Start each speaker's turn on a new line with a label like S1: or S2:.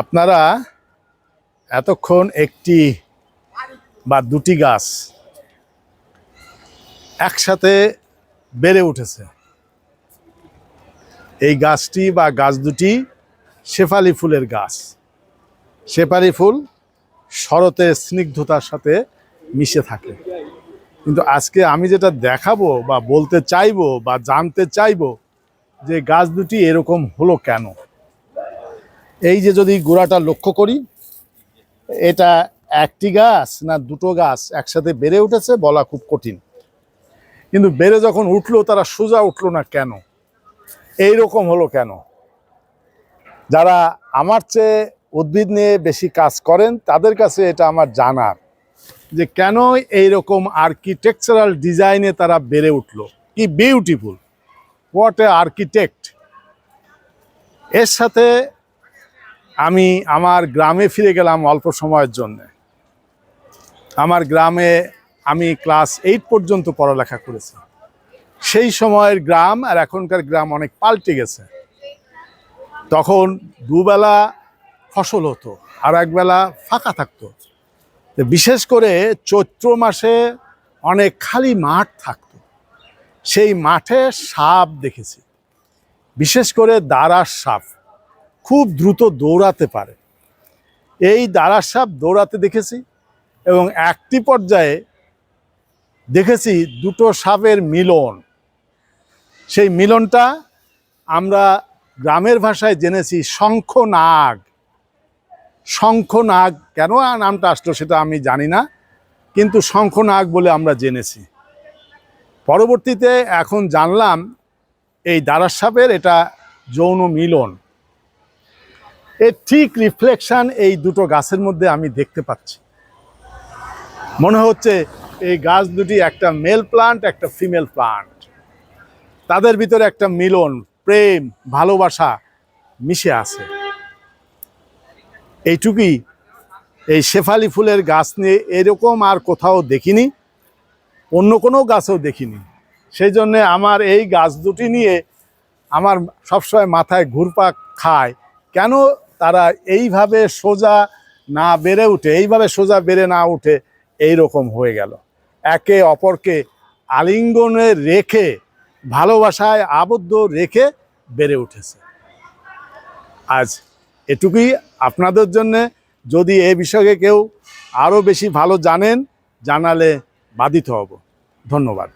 S1: আপনারা এতক্ষণ একটি বা দুটি গাছ একসাথে বেড়ে উঠেছে। এই গাছটি বা গাছ দুটি শেফালি ফুলের গাছ। শেফালি ফুল শরতের স্নিগ্ধতার সাথে মিশে থাকে। কিন্তু আজকে আমি যেটা দেখাবো বা বলতে চাইব বা জানতে চাইব যে গাছ দুটি এরকম হলো কেন? এই যে যদি গোড়াটা লক্ষ্য করি, এটা একটি গাছ না দুটো গাছ একসাথে বেড়ে উঠেছে বলা খুব কঠিন। কিন্তু বেড়ে যখন উঠল, তারা সোজা উঠল না কেন? এই রকম হলো কেন? যারা আমার চেয়ে উদ্ভিদ নিয়ে বেশি কাজ করেন, তাদের কাছে এটা আমার জানার যে কেন এইরকম আর্কিটেকচারাল ডিজাইনে তারা বেড়ে উঠল। কি বিউটিফুল হোয়াট এ আর্কিটেক্ট এর সাথে আমি আমার গ্রামে ফিরে গেলাম অল্প সময়ের জন্য। আমার গ্রামে আমি ক্লাস এইট পর্যন্ত পড়ালেখা করেছি। সেই সময়ের গ্রাম আর এখনকার গ্রাম অনেক পাল্টে গেছে। তখন দুবেলা ফসল হতো, আর একবেলা ফাঁকা থাকতো। বিশেষ করে চৈত্র মাসে অনেক খালি মাঠ থাকতো। সেই মাঠে সাপ দেখেছি। বিশেষ করে দাঁড়ার সাপ খুব দ্রুত দৌড়াতে পারে। এই দাঁড়ার সাপ দৌড়াতে দেখেছি এবং একটি পর্যায়ে দেখেছি দুটো সাপের মিলন। সেই মিলনটা আমরা গ্রামের ভাষায় জেনেছি শঙ্খনাগ। শঙ্খনাগ, কেন নামটা আসলো সেটা আমি জানি না, কিন্তু শঙ্খনাগ বলে আমরা জেনেছি। পরবর্তীতে এখন জানলাম এই দারাস সাপের এটা যৌন মিলন। এর ঠিক রিফ্লেকশান এই দুটো গাছের মধ্যে আমি দেখতে পাচ্ছি। মনে হচ্ছে এই গাছ দুটি একটা মেল প্লান্ট একটা ফিমেল প্লান্ট তাদের ভিতরে একটা মিলন, প্রেম, ভালোবাসা মিশে আছে। এইটুকুই। এই শেফালি ফুলের গাছ নিয়ে এরকম আর কোথাও দেখিনি, অন্য কোনো গাছও দেখিনি। সেই জন্যে আমার এই গাছ দুটি নিয়ে আমার সবসময় মাথায় ঘুরপাক খায়। কেন তারা এইভাবে সোজা না বেড়ে উঠে, এইভাবে সোজা বেড়ে না উঠে এই রকম হয়ে গেল। একে অপরকে আলিঙ্গনে রেখে, ভালোবাসায় আবদ্ধ রেখে বেড়ে উঠেছে। আজ এটুকুই আপনাদের জন্য যদি এ বিষয়ে কেউ আরও বেশি ভালো জানেন জানালে বাধিত হব। ধন্যবাদ।